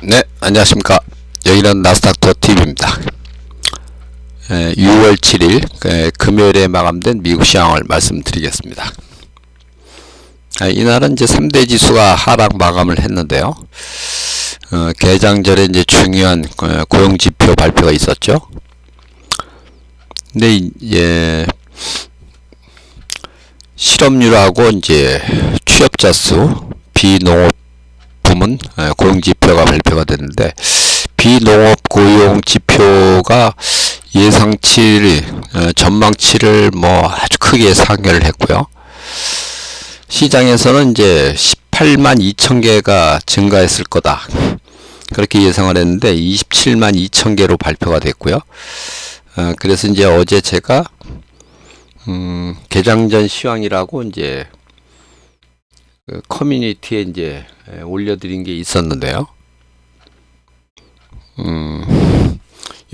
네, 안녕하십니까. 여기는 나스닥터 TV입니다. 6월 7일 금요일에 마감된 미국 시황을 말씀드리겠습니다. 아, 이날은 이제 3대 지수가 하락 마감을 했는데요. 어, 개장절에 이제 중요한 어, 고용 지표 발표가 있었죠. 근데 이제 실업률하고 이제 취업자 수, 비농업 부문 어, 고용 지표가 발표가 됐는데 비농업 고용 지표가 예상치를 어, 전망치를 뭐 아주 크게 상회를 했고요. 시장에서는 이제 18만 2천 개가 증가했을 거다. 그렇게 예상을 했는데 27만 2천 개로 발표가 됐고요. 어, 그래서 이제 어제 제가 음, 개장전 시황이라고 이제 그 커뮤니티에 이제 올려드린 게 있었는데요. 음,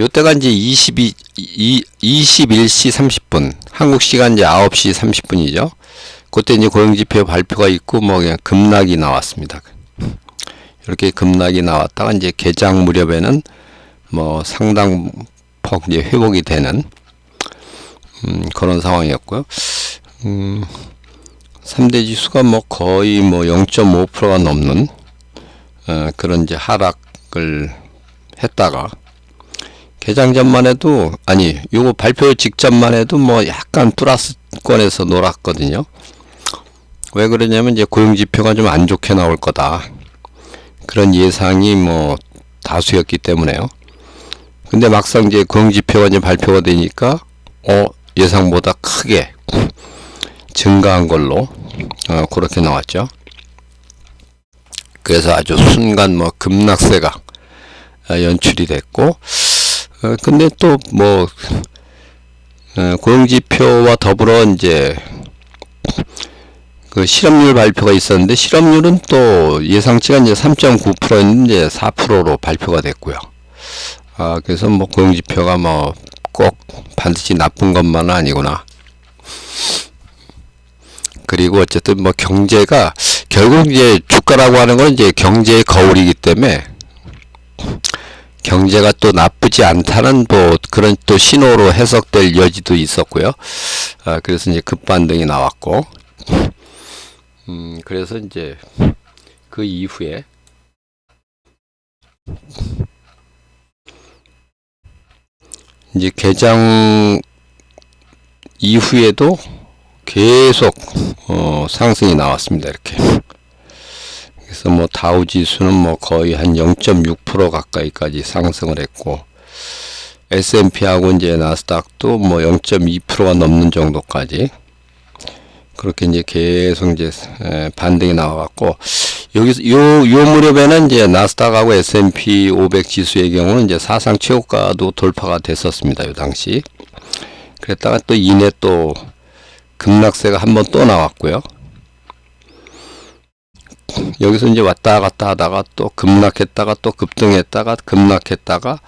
요때가 이제 22, 2, 21시 30분, 한국 시간 이제 9시 30분이죠. 그때 이제 고용지표 발표가 있고 뭐 그냥 급락이 나왔습니다. 이렇게 급락이 나왔다가 이제 개장 무렵에는 뭐 상당 폭 이제 회복이 되는 음, 그런 상황이었고요. 음, 3대 지수가 뭐 거의 뭐 0.5%가 넘는 어, 그런 이제 하락을 했다가 개장 전만 해도 아니 요거 발표 직전만 해도 뭐 약간 플러스권에서 놀았거든요. 왜 그러냐면 이제 고용 지표가 좀 안 좋게 나올 거다. 그런 예상이 뭐 다수였기 때문에요. 근데 막상 이제 고용 지표가 이제 발표가 되니까 어 예상보다 크게 증가한 걸로 어, 그렇게 나왔죠. 그래서 아주 순간 뭐 급락세가 어, 연출이 됐고 어, 근데 또뭐 어, 고용지표와 더불어 이제 그 실업률 발표가 있었는데 실업률은 또 예상치가 이제 3.9%였는데 4%로 발표가 됐고요. 아 그래서 뭐 고용지표가 뭐 꼭 반드시 나쁜 것만은 아니구나. 그리고 어쨌든 뭐 경제가 결국 이제 주가라고 하는 건 이제 경제의 거울이기 때문에 경제가 또 나쁘지 않다는 뭐 그런 또 신호로 해석될 여지도 있었고요. 아, 그래서 이제 급반등이 나왔고, 음, 그래서 이제 그 이후에 이제 개장 이후에도 계속 어, 상승이 나왔습니다. 이렇게. 그래서 뭐 다우 지수는 뭐 거의 한 0.6% 가까이까지 상승을 했고 S&P하고 이제 나스닥도 뭐 0.2%가 넘는 정도까지 그렇게 이제 계속 이제 반등이 나와갖고 여기서 요, 요 무렵에는 이제 나스닥하고 S&P 500 지수의 경우는 이제 사상 최고가도 돌파가 됐었습니다. 요 당시. 그랬다가 또 이내 또 급락세가 한 번 또 나왔고요. 여기서 이제 왔다 갔다 하다가 또 급락했다가 또 급등했다가 급락했다가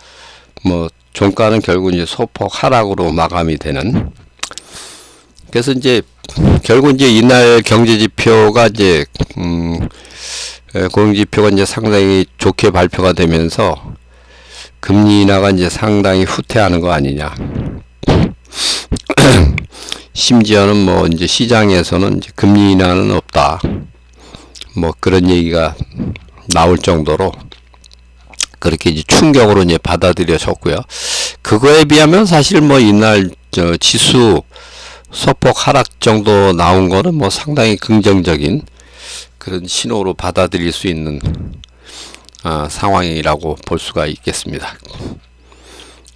뭐 종가는 결국 이제 소폭 하락으로 마감이 되는 그래서 이제 결국 이제 이날 경제 지표가 이제 음 고용 지표가 이제 상당히 좋게 발표가 되면서 금리 인하가 이제 상당히 후퇴하는 거 아니냐. 심지어는 뭐 이제 시장에서는 이제 금리 인하는 없다. 뭐 그런 얘기가 나올 정도로 그렇게 이제 충격으로 이제 받아들여졌고요. 그거에 비하면 사실 뭐 이날 저 지수 소폭 하락 정도 나온 거는 뭐 상당히 긍정적인 그런 신호로 받아들일 수 있는 아, 상황이라고 볼 수가 있겠습니다.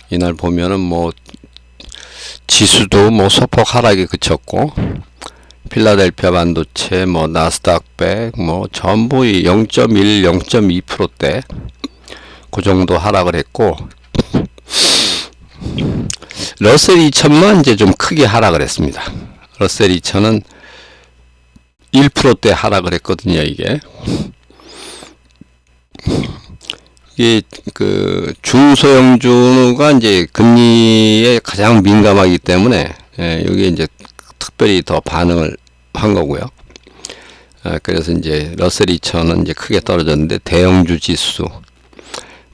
이날 보면은 뭐 지수도 뭐 소폭 하락에 그쳤고 필라델피아 반도체 뭐 나스닥 100뭐 전부 0.1 0.2%대 그 정도 하락을 했고 러셀 2000만 이제 좀 크게 하락을 했습니다. 러셀 2000은 1%대 하락을 했거든요, 이게. 이게 그 중소형주가 이제 금리에 가장 민감하기 때문에 예, 여기 이제 특별히 더 반응을 한 거고요. 아, 그래서 이제 러셀 2000은 이제 크게 떨어졌는데 대형주 지수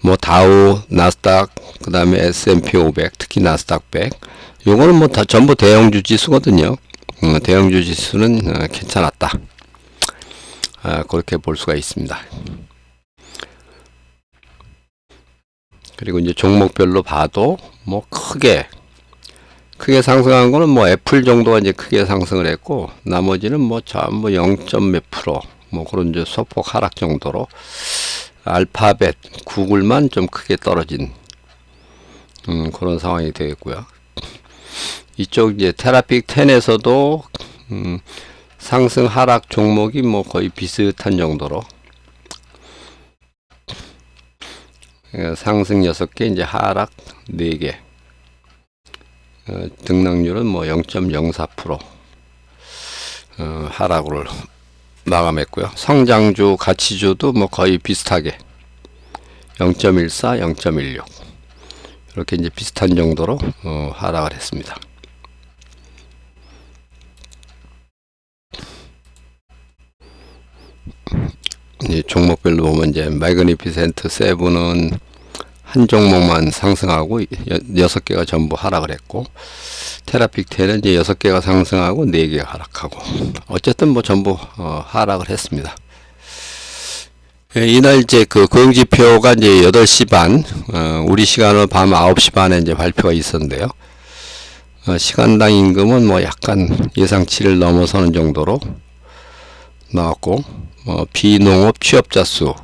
뭐 다우, 나스닥, 그 다음에 S&P 500, 특히 나스닥 100. 요거는 뭐 다 전부 대형주 지수거든요. 어, 대형주 지수는 어, 괜찮았다. 아, 그렇게 볼 수가 있습니다. 그리고 이제 종목별로 봐도 뭐 크게 크게 상승한 거는 뭐 애플 정도가 이제 크게 상승을 했고 나머지는 뭐 전부 0.몇 프로 뭐 그런 이제 소폭 하락 정도로 알파벳 구글만 좀 크게 떨어진 음, 그런 상황이 되겠고요. 이쪽 이제 테라픽 10에서도 음, 상승 하락 종목이 뭐 거의 비슷한 정도로 어, 상승 6개 이제 하락 4개 어, 등락률은 뭐 0.04% 어, 하락으로 마감했고요. 성장주, 가치주도 뭐 거의 비슷하게 0.14, 0.16 이렇게 이제 비슷한 정도로 어, 하락을 했습니다. 이 종목별로 보면 이제 마그니피센트 세븐은 한 종목만 상승하고 여- 여섯 개가 전부 하락을 했고 테라픽 테는 이제 여섯 개가 상승하고 네 개가 하락하고 어쨌든 뭐 전부 어, 하락을 했습니다. 예, 이날 이제 그 고용지표가 이제 8시 반, 어, 우리 시간으로 밤 9시 반에 이제 발표가 있었는데요. 어, 시간당 임금은 뭐 약간 예상치를 넘어서는 정도로 나왔고, 어, 비농업 취업자 수.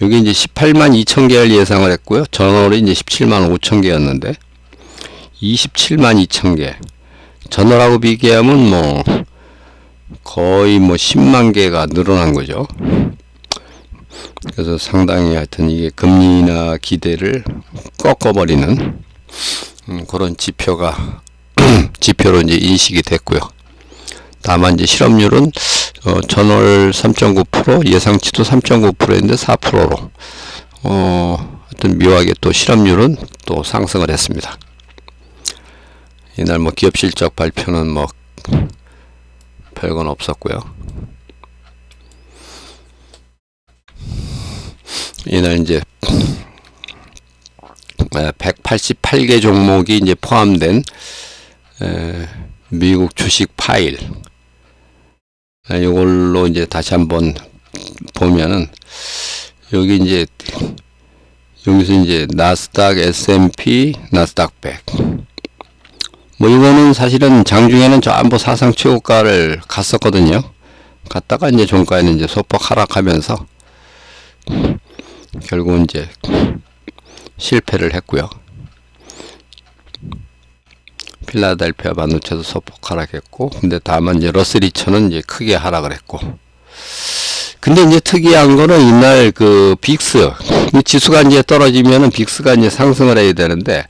여기 이제 18만 2천 개를 예상을 했고요. 전월이 이제 17만 5천 개였는데, 27만 2천 개. 전월하고 비교하면 뭐, 거의 뭐 10만 개가 늘어난 거죠. 그래서 상당히 하여튼 이게 금리나 기대를 꺾어버리는 음, 그런 지표가 지표로 이제 인식이 됐고요. 다만 이제 실업률은 어, 전월 3.9% 예상치도 3.9%인데 4%로 어, 하여튼 묘하게 또 실업률은 또 상승을 했습니다. 이날 뭐 기업 실적 발표는 뭐 별건 없었고요. 이날 이제 188개 종목이 이제 포함된 에, 미국 주식 파일 아, 이걸로 이제 다시 한번 보면은 여기 이제 여기서 이제 나스닥 S&P 나스닥 100뭐 이거는 사실은 장중에는 전부 사상 최고가를 갔었거든요. 갔다가 이제 종가에는 이제 소폭 하락하면서 결국 이제 실패를 했고요. 필라델피아 반도체도 소폭 하락했고, 근데 다만 이제 러스리처는 이제 크게 하락을 했고. 근데 이제 특이한 거는 이날 그 빅스 이 지수가 이제 떨어지면은 빅스가 이제 상승을 해야 되는데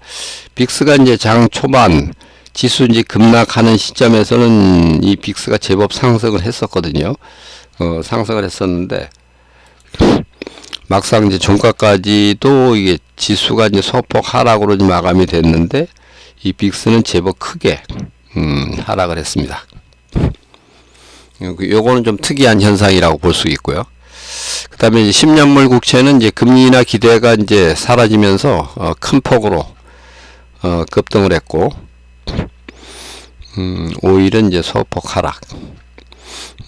빅스가 이제 장 초반 지수 이제 급락하는 시점에서는 이 빅스가 제법 상승을 했었거든요. 어, 상승을 했었는데 막상 이제 종가까지도 이게 지수가 이제 소폭 하락으로 마감이 됐는데 이 빅스는 제법 크게 음, 하락을 했습니다. 요- 요거는 좀 특이한 현상이라고 볼 수 있고요. 그 다음에 이제 10년물 국채는 이제 금리나 기대가 이제 사라지면서 어, 큰 폭으로 어, 급등을 했고 음, 오일은 이제 소폭 하락.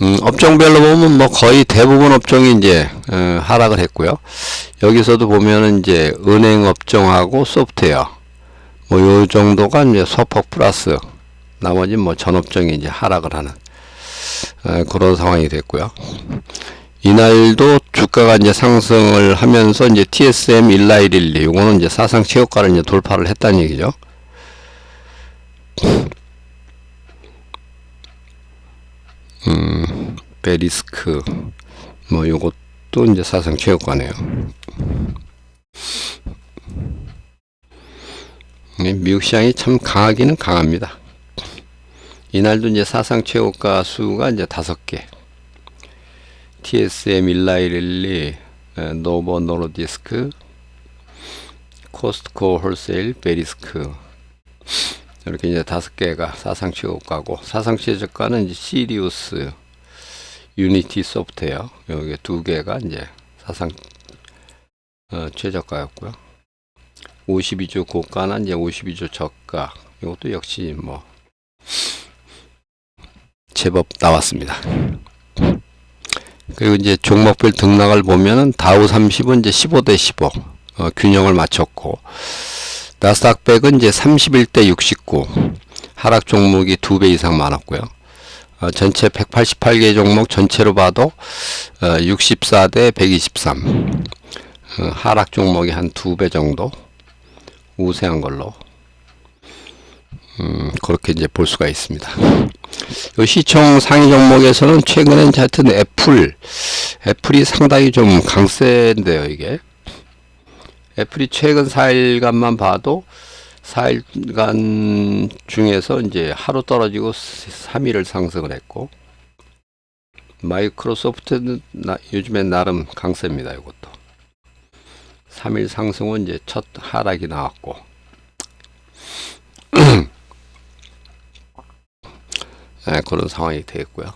음, 업종별로 보면 뭐 거의 대부분 업종이 이제 어, 하락을 했고요. 여기서도 보면은 이제 은행 업종하고 소프트웨어 뭐 요 정도가 이제 소폭 플러스 나머지 뭐 전업종이 이제 하락을 하는 어, 그런 상황이 됐고요. 이날도 주가가 이제 상승을 하면서 이제 TSM 19112 요거는 이제 사상 최고가를 이제 돌파를 했다는 얘기죠. 음, 베리스크 뭐 요것도 이제 사상 최고가네요. 네, 미국 시장이 참 강하기는 강합니다. 이날도 이제 사상 최고가 수가 이제 다섯 개. TSM 19112, 노버 노로디스크, 코스트코 홀세일, 베리스크 이렇게 이제 다섯 개가 사상 최고가고 사상 최저가는 이제 시리우스, 유니티 소프트웨어 여기 두 개가 이제 사상 어, 최저가였고요. 52주 고가는 이제 52주 저가. 이것도 역시 뭐 제법 나왔습니다. 그리고 이제 종목별 등락을 보면은 다우 30은 이제 15대 15 어, 균형을 맞췄고 나스닥 100은 이제 31대 69 하락 종목이 두 배 이상 많았고요. 어, 전체 188개 종목 전체로 봐도 어, 64대 123 어, 하락 종목이 한 두 배 정도 우세한 걸로 음, 그렇게 이제 볼 수가 있습니다. 요 시총 상위 종목에서는 최근엔 하여튼 애플, 애플이 상당히 좀 강세인데요, 이게. 애플이 최근 4일간만 봐도 4일간 중에서 이제 하루 떨어지고 3일을 상승을 했고, 마이크로소프트는 나, 요즘엔 나름 강세입니다, 이것도. 3일 상승은 이제 첫 하락이 나왔고, 예, 그런 상황이 되겠고요.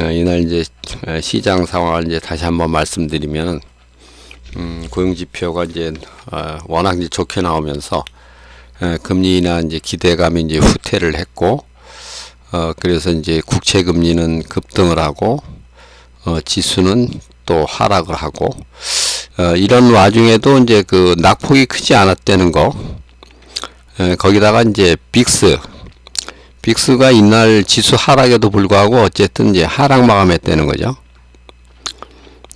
예, 이날 이제 예, 시장 상황을 이제 다시 한번 말씀드리면 음, 고용 지표가 이제 어, 워낙 이제 좋게 나오면서 예, 금리나 이제 기대감이 이제 후퇴를 했고 어, 그래서 이제 국채 금리는 급등을 하고 어, 지수는 또 하락을 하고 어, 이런 와중에도 이제 그 낙폭이 크지 않았다는 거 에, 거기다가 이제 빅스 빅스가 이날 지수 하락에도 불구하고 어쨌든 이제 하락 마감했다는 거죠.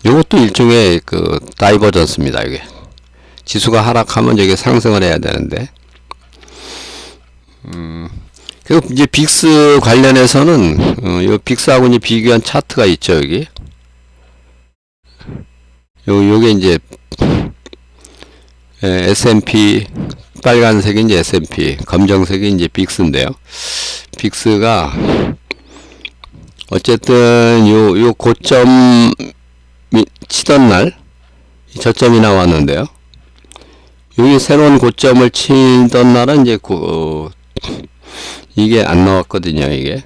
이것도 일종의 그 다이버전스입니다. 이게 지수가 하락하면 이게 상승을 해야 되는데, 음, 그리고 이제 빅스 관련해서는 어, 요 빅스하고 이제 비교한 차트가 있죠 여기. 요 요게 이제 에, S&P 빨간색이 이제 S&P, 검정색이 이제 빅스인데요. 빅스가 어쨌든 요, 요 고점 치던 날 저점이 나왔는데요. 여기 새로운 고점을 치던 날은 이제 그, 이게 안 나왔거든요. 이게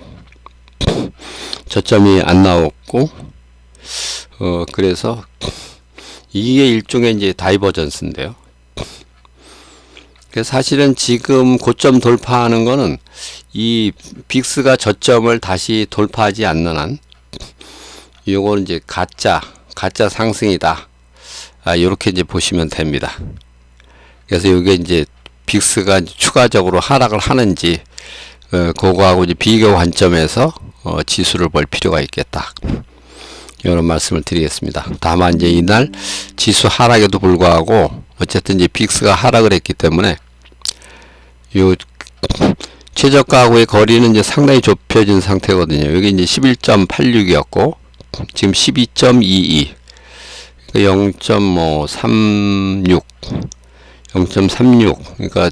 저점이 안 나왔고 어 그래서 이게 일종의 이제 다이버전스인데요. 그 사실은 지금 고점 돌파하는 거는 이 빅스가 저점을 다시 돌파하지 않는 한 요거는 이제 가짜 가짜 상승이다. 아, 요렇게 이제 보시면 됩니다. 그래서 요게 이제 빅스가 추가적으로 하락을 하는지 어, 그거하고 이제 비교 관점에서 어, 지수를 볼 필요가 있겠다. 이런 말씀을 드리겠습니다. 다만 이제 이날 지수 하락에도 불구하고 어쨌든 이제 빅스가 하락을 했기 때문에 요 최저가하고의 거리는 이제 상당히 좁혀진 상태거든요. 여기 이제 11.86이었고 지금 12.22 0.36 0.36 그러니까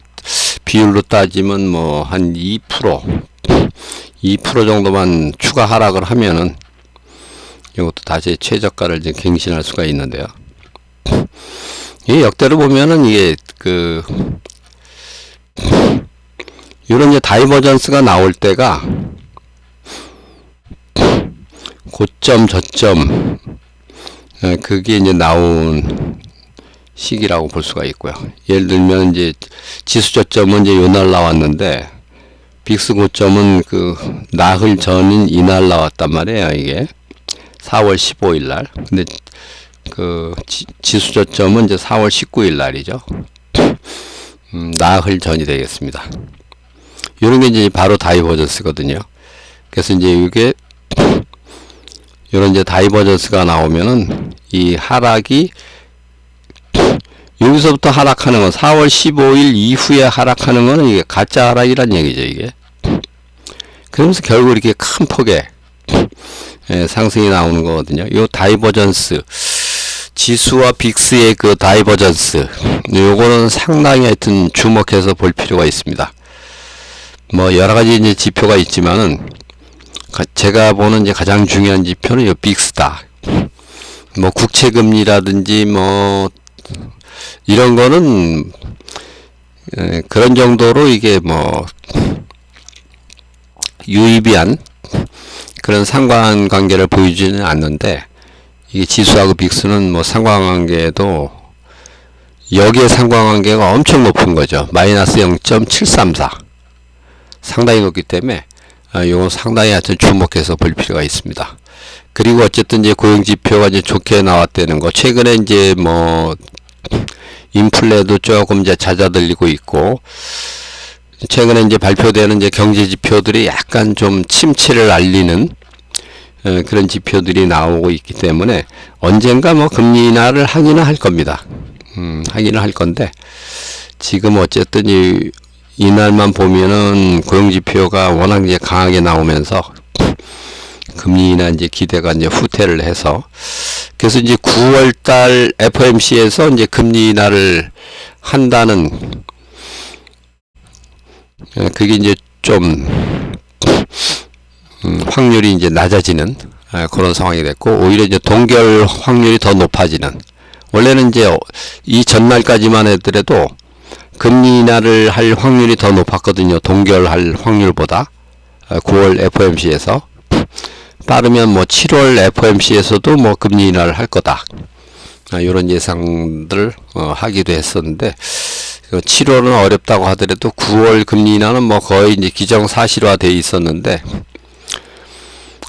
비율로 따지면 뭐 한 2% 2% 정도만 추가 하락을 하면은 이것도 다시 최저가를 이제 갱신할 수가 있는데요. 이 역대로 보면은 이게 그 이런 이제 다이버전스가 나올 때가 고점 저점 어, 그게 이제 나온 시기라고 볼 수가 있고요. 예를 들면 이제 지수 저점은 이제 요날 나왔는데 빅스 고점은 그 나흘 전인 이날 나왔단 말이에요. 이게 4월 15일 날. 근데 그 지, 지수 저점은 이제 4월 19일 날이죠. 음, 나흘 전이 되겠습니다. 이런 게 이제 바로 다이버전스거든요. 그래서 이제 이게 이런 이제 다이버전스가 나오면은 이 하락이 여기서부터 하락하는 건 4월 15일 이후에 하락하는 거는 이게 가짜 하락이란 얘기죠, 이게. 그러면서 결국 이렇게 큰 폭의 예, 상승이 나오는 거거든요. 이 다이버전스 지수와 빅스의 그 다이버전스 요거는 상당히 하여튼 주목해서 볼 필요가 있습니다. 뭐 여러 가지 이제 지표가 있지만은 제가 보는 이제 가장 중요한 지표는 요 빅스다. 뭐 국채 금리라든지 뭐 이런 거는 에, 그런 정도로 이게 뭐 유의비한 그런 상관관계를 보여주지는 않는데 이게 지수하고 빅스는 뭐 상관관계도 여기에 상관관계가 엄청 높은 거죠. 마이너스 0.734 상당히 높기 때문에 아, 이건 상당히 하여튼 주목해서 볼 필요가 있습니다. 그리고 어쨌든 이제 고용 지표가 이제 좋게 나왔다는 거. 최근에 이제 뭐 인플레도 조금 이제 잦아들리고 있고 최근에 이제 발표되는 이제 경제 지표들이 약간 좀 침체를 알리는 어, 그런 지표들이 나오고 있기 때문에 언젠가 뭐 금리 인하를 하기는 할 겁니다. 음, 하기는 할 건데 지금 어쨌든 이 이날만 보면은 고용 지표가 워낙 이제 강하게 나오면서 금리 인하 이제 기대가 이제 후퇴를 해서 그래서 이제 9월 달 FOMC에서 이제 금리 인하를 한다는 어, 그게 이제 좀 음, 확률이 이제 낮아지는 아, 그런 상황이 됐고 오히려 이제 동결 확률이 더 높아지는 원래는 이제 어, 이 전날까지만 해더라도 금리 인하를 할 확률이 더 높았거든요. 동결할 확률보다 아, 9월 FOMC에서 빠르면 뭐 7월 FOMC에서도 뭐 금리 인하를 할 거다. 아, 이런 예상들 어, 하기도 했었는데 7월은 어렵다고 하더라도 9월 금리 인하는 뭐 거의 이제 기정사실화 돼 있었는데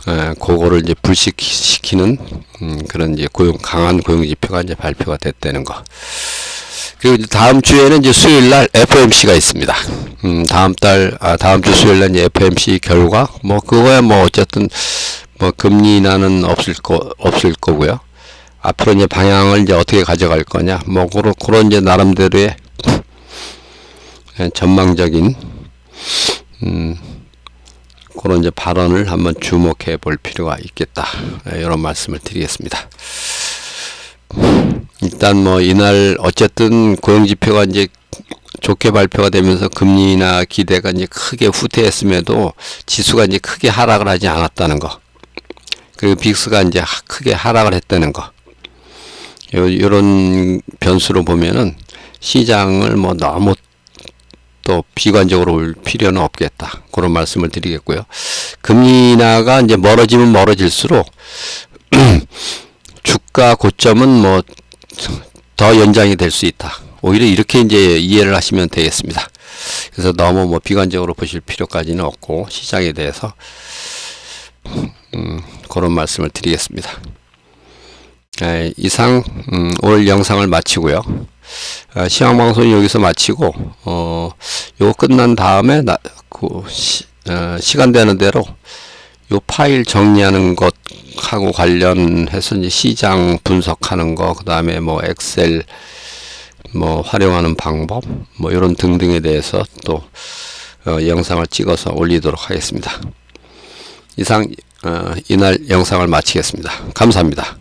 에, 그거를 이제 불식시키는 음, 그런 이제 고용 강한 고용 지표가 이제 발표가 됐다는 거. 그리고 다음 주에는 이제 수요일 날 FOMC가 있습니다. 음, 다음 달, 아, 다음 주 수요일 날 이제 FOMC 결과, 뭐, 그거야 뭐, 어쨌든, 뭐, 금리 인하는 없을 거, 없을 거고요. 앞으로 이제 방향을 이제 어떻게 가져갈 거냐, 뭐, 그런, 그런 이제 나름대로의 예, 전망적인, 음, 그런 이제 발언을 한번 주목해 볼 필요가 있겠다. 예, 이런 말씀을 드리겠습니다. 일단 뭐 이날 어쨌든 고용 지표가 이제 좋게 발표가 되면서 금리나 기대가 이제 크게 후퇴했음에도 지수가 이제 크게 하락을 하지 않았다는 거. 그리고 빅스가 이제 하- 크게 하락을 했다는 거. 요, 요런 변수로 보면은 시장을 뭐 너무 또 비관적으로 올 필요는 없겠다. 그런 말씀을 드리겠고요. 금리 인하가 이제 멀어지면 멀어질수록 주가 고점은 뭐 더 연장이 될 수 있다. 오히려 이렇게 이제 이해를 하시면 되겠습니다. 그래서 너무 뭐 비관적으로 보실 필요까지는 없고 시장에 대해서 음, 그런 말씀을 드리겠습니다. 에, 이상 음, 오늘 영상을 마치고요. 아, 시황 방송 여기서 마치고 어 요거 끝난 다음에 나, 그 시, 어, 시간 되는 대로 요 파일 정리하는 것 하고 관련해서 이제 시장 분석하는 거, 그 다음에 뭐 엑셀 뭐 활용하는 방법, 뭐 이런 등등에 대해서 또 어, 영상을 찍어서 올리도록 하겠습니다. 이상 어, 이날 영상을 마치겠습니다. 감사합니다.